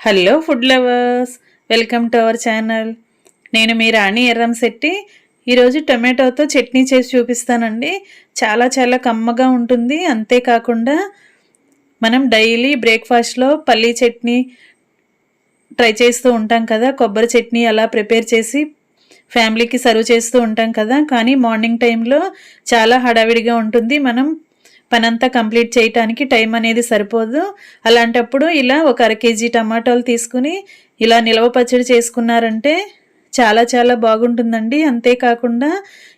Hello food lovers welcome to our channel నేను మీ రాణి ఎర్రం శెట్టి. ఈరోజు టొమాటోతో చట్నీ చేసి చూపిస్తానండి. చాలా చాలా కమ్మగా ఉంటుంది. అంతేకాకుండా మనం డైలీ బ్రేక్ఫాస్ట్లో పల్లీ చట్నీ ట్రై చేస్తూ ఉంటాం కదా. కొబ్బరి చట్నీ అలా ప్రిపేర్ చేసి ఫ్యామిలీకి సర్వ్ చేస్తూ ఉంటాం కదా. కానీ మార్నింగ్ టైంలో చాలా హడావిడిగా ఉంటుంది. మనం పనంతా కంప్లీట్ చేయటానికి టైం అనేది సరిపోదు. అలాంటప్పుడు ఇలా ఒక అర కేజీ టమాటాలు తీసుకుని ఇలా నిలవ పచ్చడి చేసుకున్నారంటే చాలా చాలా బాగుంటుందండి. అంతేకాకుండా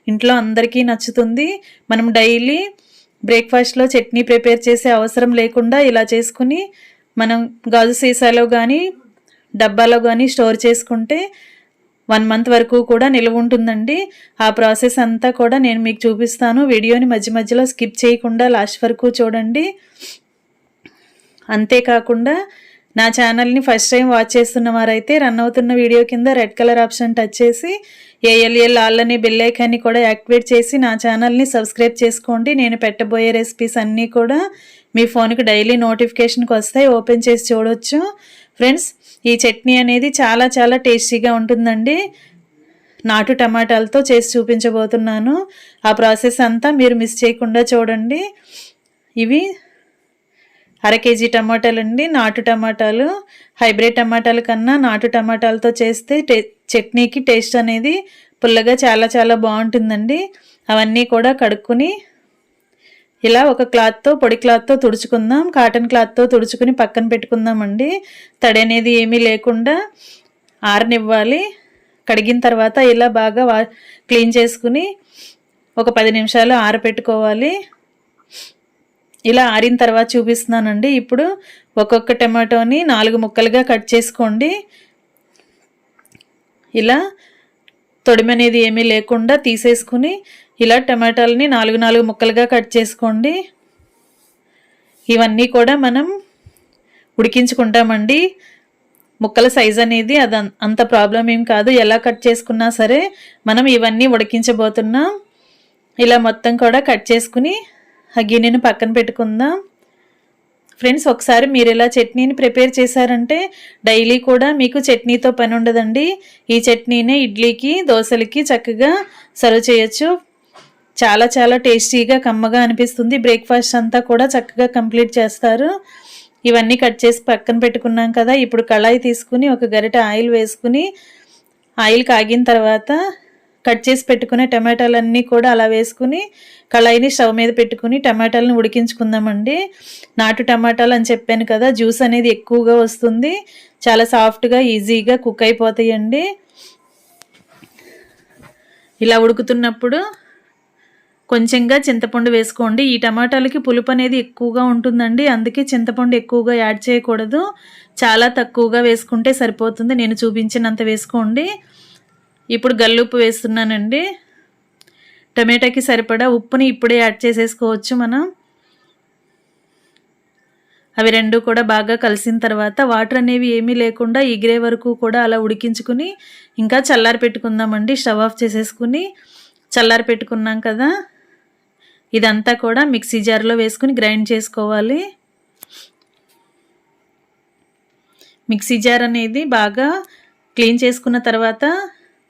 ఇంట్లో అందరికీ నచ్చుతుంది. మనం డైలీ బ్రేక్ఫాస్ట్లో చట్నీ ప్రిపేర్ చేసే అవసరం లేకుండా ఇలా చేసుకుని మనం గాజు సీసాలో కానీ డబ్బాలో కానీ స్టోర్ చేసుకుంటే వన్ మంత్ వరకు కూడా నిల్వ ఉంటుందండి. ఆ ప్రాసెస్ అంతా కూడా నేను మీకు చూపిస్తాను. వీడియోని మధ్య మధ్యలో స్కిప్ చేయకుండా లాస్ట్ వరకు చూడండి. అంతేకాకుండా నా ఛానల్ని ఫస్ట్ టైం వాచ్ చేస్తున్న వారైతే రన్ అవుతున్న వీడియో కింద రెడ్ కలర్ ఆప్షన్ టచ్ చేసి ఏఎల్ఎల్ ఆల్ అనే బెల్ ఐకాన్ని కూడా యాక్టివేట్ చేసి నా ఛానల్ని సబ్స్క్రైబ్ చేసుకోండి. నేను పెట్టబోయే రెసిపీస్ అన్నీ కూడా మీ ఫోన్కి డైలీ నోటిఫికేషన్కి వస్తాయి. ఓపెన్ చేసి చూడొచ్చు. ఫ్రెండ్స్ ఈ చట్నీ అనేది చాలా చాలా టేస్టీగా ఉంటుందండి. నాటు టమాటాలతో చేసి చూపించబోతున్నాను. ఆ ప్రాసెస్ అంతా మీరు మిస్ చేయకుండా చూడండి. ఇవి అర కేజీ టమాటాలు అండి నాటు టమాటాలు హైబ్రిడ్ టమాటాల కన్నా నాటు టమాటాలతో చేస్తే టే చట్నీకి టేస్ట్ అనేది పుల్లగా చాలా చాలా బాగుంటుందండి. అవన్నీ కూడా కడుక్కుని ఇలా ఒక క్లాత్తో పొడి క్లాత్తో తుడుచుకుందాం. కాటన్ క్లాత్తో తుడుచుకుని పక్కన పెట్టుకుందామండి. తడి అనేది ఏమీ లేకుండా ఆరనివ్వాలి. కడిగిన తర్వాత ఇలా బాగా వా క్లీన్ చేసుకుని ఒక పది నిమిషాలు ఆరపెట్టుకోవాలి. ఇలా ఆరిన తర్వాత చూపిస్తున్నానండి. ఇప్పుడు ఒక్కొక్క టమాటోని నాలుగు ముక్కలుగా కట్ చేసుకోండి. ఇలా తొడిమనేది ఏమీ లేకుండా తీసేసుకుని ఇలా టమాటాలని నాలుగు నాలుగు ముక్కలుగా కట్ చేసుకోండి. ఇవన్నీ కూడా మనం ఉడికించుకుంటామండి. ముక్కల సైజ్ అనేది అది అంత ప్రాబ్లం ఏం కాదు. ఎలా కట్ చేసుకున్నా సరే మనం ఇవన్నీ ఉడికించబోతున్నాం. ఇలా మొత్తం కూడా కట్ చేసుకుని ఆ గిన్నెను పక్కన పెట్టుకుందాం. ఫ్రెండ్స్ ఒకసారి మీరు ఇలా చట్నీని ప్రిపేర్ చేశారంటే డైలీ కూడా మీకు చట్నీతో పని ఉండదండి. ఈ చట్నీనే ఇడ్లీకి దోశలకి చక్కగా సర్వ్ చేయొచ్చు. చాలా చాలా టేస్టీగా కమ్మగా అనిపిస్తుంది. బ్రేక్ఫాస్ట్ అంతా కూడా చక్కగా కంప్లీట్ చేస్తారు. ఇవన్నీ కట్ చేసి పక్కన పెట్టుకున్నాం కదా ఇప్పుడు కళాయి తీసుకుని ఒక గరిట ఆయిల్ వేసుకుని ఆయిల్ కాగిన తర్వాత కట్ చేసి పెట్టుకునే టమాటాలన్నీ కూడా అలా వేసుకుని కళాయిని స్టవ్ మీద పెట్టుకుని టమాటాలను ఉడికించుకుందామండి. నాటు టమాటాలు అని చెప్పాను కదా జ్యూస్ అనేది ఎక్కువగా వస్తుంది. చాలా సాఫ్ట్గా ఈజీగా కుక్ అయిపోతాయండి. ఇలా ఉడుకుతున్నప్పుడు కొంచెంగా చింతపండు వేసుకోండి. ఈ టమాటాలకి పులుపు అనేది ఎక్కువగా ఉంటుందండి. అందుకే చింతపండు ఎక్కువగా యాడ్ చేయకూడదు. చాలా తక్కువగా వేసుకుంటే సరిపోతుంది. నేను చూపించినంత వేసుకోండి. ఇప్పుడు గల్లుప్పు వేస్తున్నానండి. టమాటాకి సరిపడా ఉప్పుని ఇప్పుడే యాడ్ చేసేసుకోవచ్చు మనం. అవి రెండు కూడా బాగా కలిసిన తర్వాత వాటర్ అనేవి ఏమీ లేకుండా ఎగిరే వరకు కూడా అలా ఉడికించుకుని ఇంకా చల్లారి పెట్టుకుందామండి. స్టవ్ ఆఫ్ చేసేసుకుని చల్లారి పెట్టుకున్నాం కదా. ఇదంతా కూడా మిక్సీ జార్లో వేసుకుని గ్రైండ్ చేసుకోవాలి. మిక్సీ జార్ అనేది బాగా క్లీన్ చేసుకున్న తర్వాత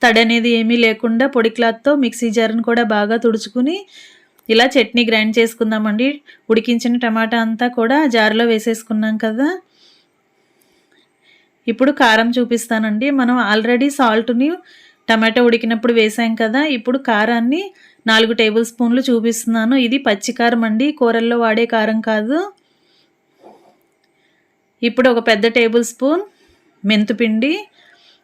తడి అనేది ఏమీ లేకుండా పొడి క్లాత్తో మిక్సీ జార్ని కూడా బాగా తుడుచుకుని ఇలా చట్నీ గ్రైండ్ చేసుకుందామండి. ఉడికించిన టమాటా అంతా కూడా జార్లో వేసేసుకున్నాం కదా. ఇప్పుడు కారం చూపిస్తానండి. మనం ఆల్రెడీ సాల్ట్ని టమాటా ఉడికినప్పుడు వేసాం కదా. ఇప్పుడు కారాన్ని నాలుగు టేబుల్ స్పూన్లు చూపిస్తున్నాను. ఇది పచ్చికారం అండి. కూరల్లో వాడే కారం కాదు. ఇప్పుడు ఒక పెద్ద టేబుల్ స్పూన్ మెంతుపిండి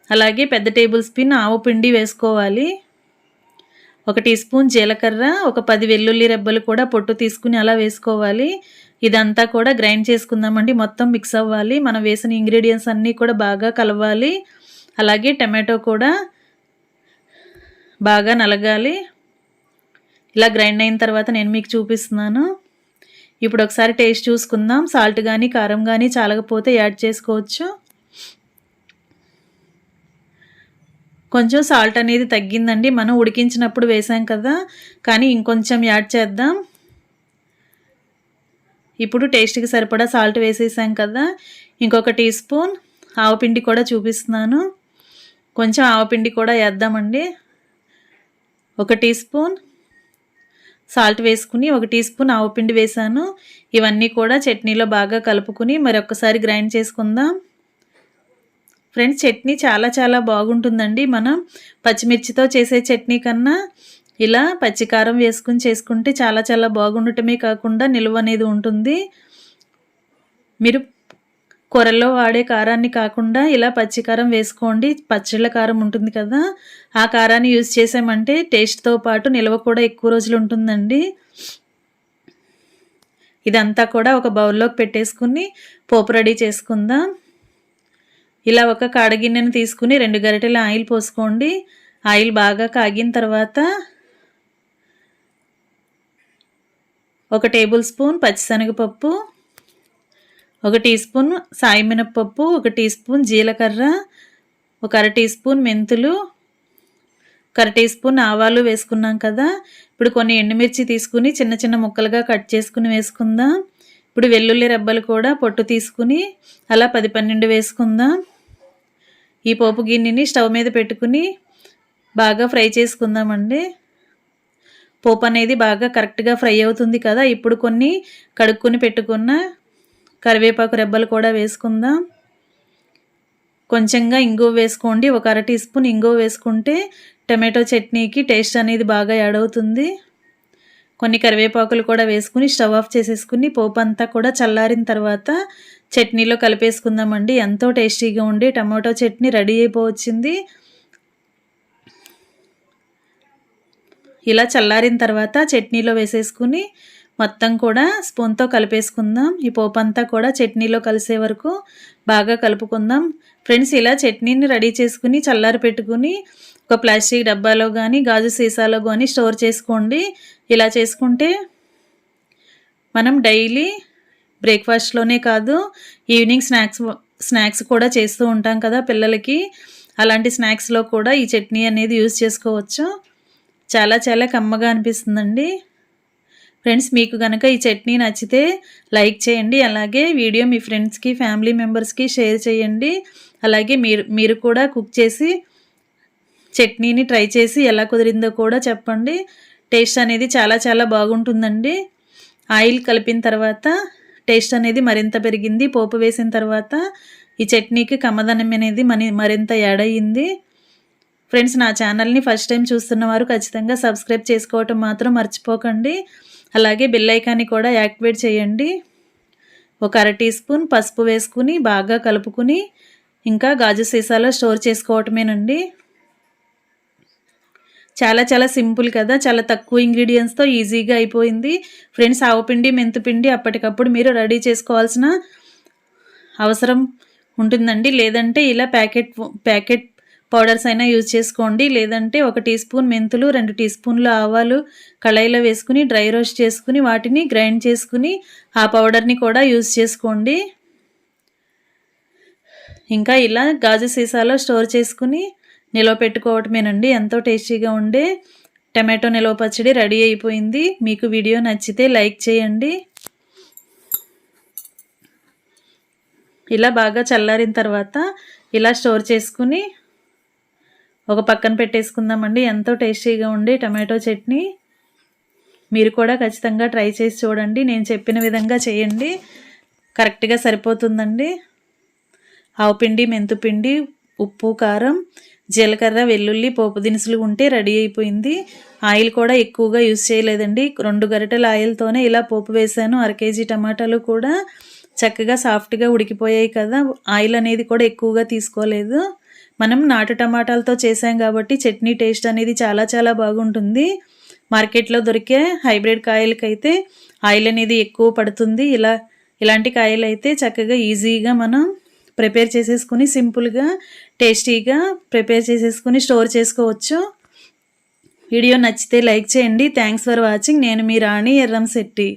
అలాగే పెద్ద టేబుల్ స్పూన్ ఆవు పిండి వేసుకోవాలి. ఒక టీ స్పూన్ జీలకర్ర ఒక పది వెల్లుల్లి రెబ్బలు కూడా పొట్టు తీసుకుని అలా వేసుకోవాలి. ఇదంతా కూడా గ్రైండ్ చేసుకుందామండి. మొత్తం మిక్స్ అవ్వాలి. మనం వేసిన ఇంగ్రీడియంట్స్ అన్నీ కూడా బాగా కలవాలి. అలాగే టమాటో కూడా బాగా నలగాలి. ఇలా గ్రైండ్ అయిన తర్వాత నేను మీకు చూపిస్తున్నాను. ఇప్పుడు ఒకసారి టేస్ట్ చూసుకుందాం. సాల్ట్ కానీ కారం కానీ చాలకపోతే యాడ్ చేసుకోవచ్చు. కొంచెం సాల్ట్ అనేది తగ్గిందండి. మనం ఉడికించినప్పుడు వేసాం కదా. కానీ ఇంకొంచెం యాడ్ చేద్దాం. ఇప్పుడు టేస్ట్కి సరిపడా సాల్ట్ వేసేసాం కదా. ఇంకొక టీ స్పూన్ ఆవపిండి కూడా చూపిస్తున్నాను. కొంచెం ఆవపిండి కూడా వేద్దామండి. ఒక టీ స్పూన్ సాల్ట్ వేసుకుని ఒక టీ స్పూన్ ఆవపిండి వేసాను. ఇవన్నీ కూడా చట్నీలో బాగా కలుపుకుని మరొకసారి గ్రైండ్ చేసుకుందాం. ఫ్రెండ్స్ చట్నీ చాలా చాలా బాగుంటుందండి. మనం పచ్చిమిర్చితో చేసే చట్నీ కన్నా ఇలా పచ్చికారం వేసుకుని చేసుకుంటే చాలా చాలా బాగుండటమే కాకుండా నిల్వ అనేది ఉంటుంది. మీరు కూరల్లో వాడే కారాన్ని కాకుండా ఇలా పచ్చికారం వేసుకోండి. పచ్చళ్ళ కారం ఉంటుంది కదా ఆ కారాన్ని యూజ్ చేసామంటే టేస్ట్తో పాటు నిల్వ కూడా ఎక్కువ రోజులు ఉంటుందండి. ఇదంతా కూడా ఒక బౌల్లోకి పెట్టేసుకుని పోపు రెడీ చేసుకుందాం. ఇలా ఒక కాడగిన్నెను తీసుకుని రెండు గరిటెల ఆయిల్ పోసుకోండి. ఆయిల్ బాగా కాగిన తర్వాత ఒక టేబుల్ స్పూన్ పచ్చిశనగపప్పు ఒక టీ స్పూన్ సాయి మినప్పప్పు ఒక టీ స్పూన్ జీలకర్ర ఒక అర టీ స్పూన్ మెంతులు ఒక అర టీ స్పూన్ ఆవాలు వేసుకున్నాం కదా. ఇప్పుడు కొన్ని ఎండుమిర్చి తీసుకుని చిన్న చిన్న ముక్కలుగా కట్ చేసుకుని వేసుకుందాం. ఇప్పుడు వెల్లుల్లి రెబ్బలు కూడా పొట్టు తీసుకుని అలా పది పన్నెండు వేసుకుందాం. ఈ పోపు గిన్నెని స్టవ్ మీద పెట్టుకుని బాగా ఫ్రై చేసుకుందామండి. పోపు అనేది బాగా కరెక్ట్గా ఫ్రై అవుతుంది కదా. ఇప్పుడు కొన్ని కడుక్కుని పెట్టుకున్న కరివేపాకు రెబ్బలు కూడా వేసుకుందాం. కొంచెంగా ఇంగువ వేసుకోండి. ఒక అర టీ స్పూన్ ఇంగువ వేసుకుంటే టమాటో చట్నీకి టేస్ట్ అనేది బాగా యాడ్ అవుతుంది. కొన్ని కరివేపాకులు కూడా వేసుకుని స్టవ్ ఆఫ్ చేసేసుకుని పోపు అంతా కూడా చల్లారిన తర్వాత చట్నీలో కలిపేసుకుందామండి. ఎంతో టేస్టీగా ఉండి టమాటో చట్నీ రెడీ అయిపోవచ్చింది. ఇలా చల్లారిన తర్వాత చట్నీలో వేసేసుకుని మొత్తం కూడా స్పూన్తో కలిపేసుకుందాం. ఈ పోపు అంతా కూడా చట్నీలో కలిసే వరకు బాగా కలుపుకుందాం. ఫ్రెండ్స్ ఇలా చట్నీని రెడీ చేసుకుని చల్లారి పెట్టుకుని ఒక ప్లాస్టిక్ డబ్బాలో కానీ గాజు సీసాలో కానీ స్టోర్ చేసుకోండి. ఇలా చేసుకుంటే మనం డైలీ బ్రేక్ఫాస్ట్లోనే కాదు ఈవినింగ్ స్నాక్స్ స్నాక్స్ కూడా చేస్తూ ఉంటాం కదా పిల్లలకి. అలాంటి స్నాక్స్లో కూడా ఈ చట్నీ అనేది యూజ్ చేసుకోవచ్చు. చాలా చాలా కమ్మగా అనిపిస్తుందండి. ఫ్రెండ్స్ మీకు కనుక ఈ చట్నీ నచ్చితే లైక్ చేయండి. అలాగే వీడియో మీ ఫ్రెండ్స్కి ఫ్యామిలీ మెంబర్స్కి షేర్ చేయండి. అలాగే మీరు మీరు కూడా కుక్ చేసి చట్నీని ట్రై చేసి ఎలా కుదిరిందో కూడా చెప్పండి. టేస్ట్ అనేది చాలా చాలా బాగుంటుందండి. ఆయిల్ కలిపిన తర్వాత టేస్ట్ అనేది మరింత పెరిగింది. పోపు వేసిన తర్వాత ఈ చట్నీకి కమ్మదనం అనేది మని మరింత యాడ్ అయ్యింది ఫ్రెండ్స్ నా ఛానల్ని ఫస్ట్ టైం చూస్తున్న వారు ఖచ్చితంగా సబ్స్క్రైబ్ చేసుకోవటం మాత్రం మర్చిపోకండి. అలాగే బెల్ ఐకాన్ని కూడా యాక్టివేట్ చేయండి. ఒక అర టీ స్పూన్ పసుపు వేసుకుని బాగా కలుపుకుని ఇంకా గాజు సీసాలో స్టోర్ చేసుకోవటమేనండి. చాలా చాలా సింపుల్ కదా చాలా తక్కువ ఇంగ్రీడియంట్స్తో ఈజీగా అయిపోయింది. ఫ్రెండ్స్ ఆవపిండి మెంతుపిండి అప్పటికప్పుడు మీరు రెడీ చేసుకోవాల్సిన అవసరం ఉంటుందండి. లేదంటే ఇలా ప్యాకెట్ ప్యాకెట్ పౌడర్స్ అయినా యూజ్ చేసుకోండి. లేదంటే ఒక టీ స్పూన్ మెంతులు రెండు టీ స్పూన్లు ఆవాలు కళాయిలో వేసుకుని డ్రై రోస్ట్ చేసుకుని వాటిని గ్రైండ్ చేసుకుని ఆ పౌడర్ని కూడా యూజ్ చేసుకోండి. ఇంకా ఇలా గాజు సీసాలో స్టోర్ చేసుకుని నిలవ పెట్టుకోవటమేనండి. ఎంతో టేస్టీగా ఉండే టమాటో నిలవ పచ్చడి రెడీ అయిపోయింది. మీకు వీడియో నచ్చితే లైక్ చేయండి. ఇలా బాగా చల్లారిన తర్వాత ఇలా స్టోర్ చేసుకుని ఒక పక్కన పెట్టేసుకుందామండి. ఎంతో టేస్టీగా ఉండే టమాటో చట్నీ. మీరు కూడా ఖచ్చితంగా ట్రై చేసి చూడండి. నేను చెప్పిన విధంగా చేయండి. కరెక్ట్గా సరిపోతుందండి. ఆవు పిండి మెంతుపిండి ఉప్పు కారం జీలకర్ర వెల్లుల్లి పోపు దినుసులు ఉంటే రెడీ అయిపోయింది. ఆయిల్ కూడా ఎక్కువగా యూజ్ చేయలేదండి. రెండు గరిటెల ఆయిల్తోనే ఇలా పోపు వేసాను. అర కేజీ టమాటాలు కూడా చక్కగా సాఫ్ట్గా ఉడికిపోయాయి కదా. ఆయిల్ అనేది కూడా ఎక్కువగా తీసుకోలేదు. మనం నాటు టమాటాలతో చేసాం కాబట్టి చట్నీ టేస్ట్ అనేది చాలా చాలా బాగుంటుంది. మార్కెట్లో దొరికే హైబ్రిడ్ కాయలకైతే ఆయిల్ అనేది ఎక్కువ పడుతుంది. ఇలా ఇలాంటి కాయలు అయితే చక్కగా ఈజీగా మనం ప్రిపేర్ చేసేసుకుని సింపుల్గా టేస్టీగా ప్రిపేర్ చేసేసుకుని స్టోర్ చేసుకోవచ్చు. వీడియో నచ్చితే లైక్ చేయండి. Thanks for watching. నేను మీ రాణి ఎర్రంశెట్టి